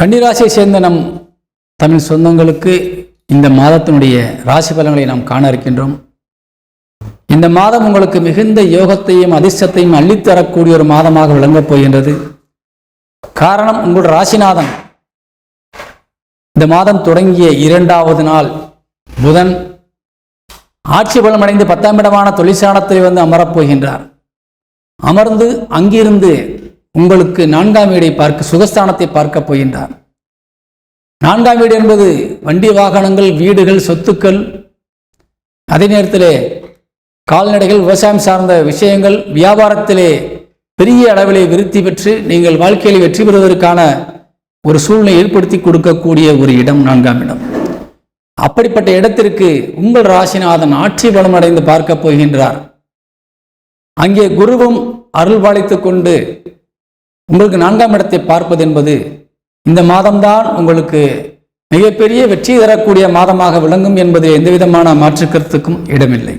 கன்னிராசியை சேர்ந்த நம் தமிழ் சொந்தங்களுக்கு இந்த மாதத்தினுடைய ராசி பலன்களை நாம் காண இருக்கின்றோம். இந்த மாதம் உங்களுக்கு மிகுந்த யோகத்தையும் அதிர்ஷ்டத்தையும் அள்ளித்தரக்கூடிய ஒரு மாதமாக விளங்கப் போகின்றது. காரணம் உங்கள் ராசிநாதன். இந்த மாதம் தொடங்கிய இரண்டாவது நாள். புதன் ஆட்சி பலமடைந்து பத்தாம் இடமான தொழிற்சாலத்தில் வந்து அமரப் போகின்றார். அமர்ந்து அங்கிருந்து உங்களுக்கு நான்காம் வீடை பார்க்க சுகஸ்தானத்தை பார்க்க போகின்றார். நான்காம் வீடு என்பது வண்டி வாகனங்கள் வீடுகள் சொத்துக்கள் அதே நேரத்திலே கால்நடைகள் விவசாயம் சார்ந்த விஷயங்கள் வியாபாரத்திலே பெரிய அளவிலே விருத்தி பெற்று நீங்கள் வாழ்க்கையில் வெற்றி பெறுவதற்கான ஒரு சூழ்நிலை ஏற்படுத்தி கொடுக்கக்கூடிய ஒரு இடம் நான்காம் இடம். அப்படிப்பட்ட இடத்திற்கு உங்கள் ராசிநாதன் ஆட்சி பலம் அடைந்து பார்க்கப் போகின்றார். அங்கே குருவும் அருள் பாலித்துக் கொண்டு உங்களுக்கு நான்காம் இடத்தை பார்ப்பது என்பது இந்த மாதம்தான் உங்களுக்கு மிகப்பெரிய வெற்றி தரக்கூடிய மாதமாக விளங்கும் என்பதில் எந்தவிதமான மாற்று கருத்துக்கும் இடமில்லை.